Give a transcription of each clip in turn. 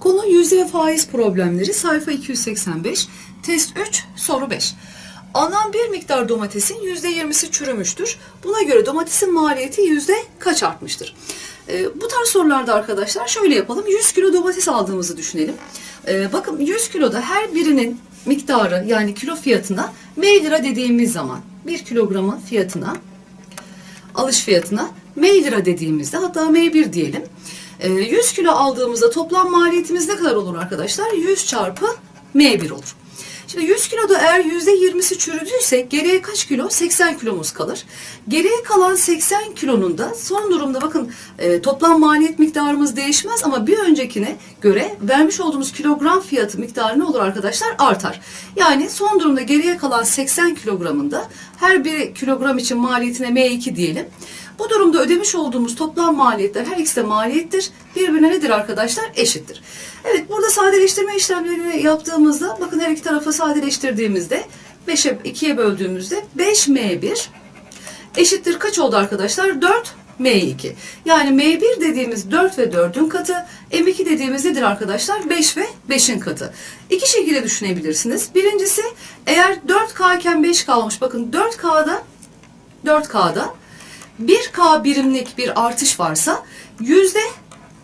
Konu yüzde faiz problemleri sayfa 285 test 3 soru 5. Alınan bir miktar domatesin yüzde 20'si çürümüştür. Buna göre domatesin maliyeti yüzde kaç artmıştır? Ee, bu tarz sorularda arkadaşlar şöyle yapalım. 100 kilo domates aldığımızı düşünelim. Ee, bakın 100 kiloda her birinin miktarı yani kilo fiyatına M lira dediğimiz zaman 1 kilogramın fiyatına alış fiyatına M lira dediğimizde hatta M1 diyelim. Ee, 100 kilo aldığımızda toplam maliyetimiz ne kadar olur arkadaşlar? 100 çarpı M1 olur. Şimdi 100 kiloda eğer %20'si çürüdüyse geriye kaç kilo? 80 kilomuz kalır. Geriye kalan 80 kilonun da son durumda bakın e, toplam maliyet miktarımız değişmez ama bir öncekine göre vermiş olduğumuz kilogram fiyatı miktarı ne olur arkadaşlar? Artar. Yani son durumda geriye kalan 80 kilogramında her bir kilogram için maliyetine M2 diyelim. Bu durumda ödemiş olduğumuz toplam maliyetler her ikisi de maliyettir. Birbirine nedir arkadaşlar? Eşittir. Evet burada sadeleştirme işlemlerini yaptığımızda bakın her iki tarafa sadeleştirdiğimizde 5'e 2'ye böldüğümüzde 5M1 eşittir kaç oldu arkadaşlar? 4 M2. Yani M1 dediğimiz 4 ve 4'ün katı, M2 dediğimiz nedir arkadaşlar? 5 ve 5'in katı. İki şekilde düşünebilirsiniz. Birincisi eğer 4K iken 5 kalmış. Bakın 4K'da 4K'da 1K birimlik bir artış varsa yüzde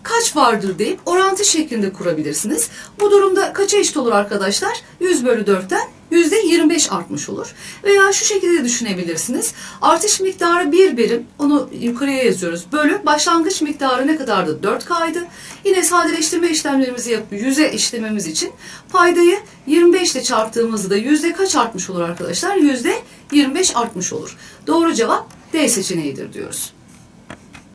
kaç vardır deyip orantı şeklinde kurabilirsiniz. Bu durumda kaça eşit olur arkadaşlar? 100 bölü 4'ten yüzde 25 artmış olur. Veya şu şekilde düşünebilirsiniz. Artış miktarı bir birim. Onu yukarıya yazıyoruz. Bölü başlangıç miktarı ne kadardı? 4K'ydı. Yine sadeleştirme işlemlerimizi yapıp yüze eşitlememiz için paydayı 25 ile çarptığımızda da yüzde kaç artmış olur arkadaşlar? Yüzde 25 artmış olur. Doğru cevap D seçeneğidir diyoruz.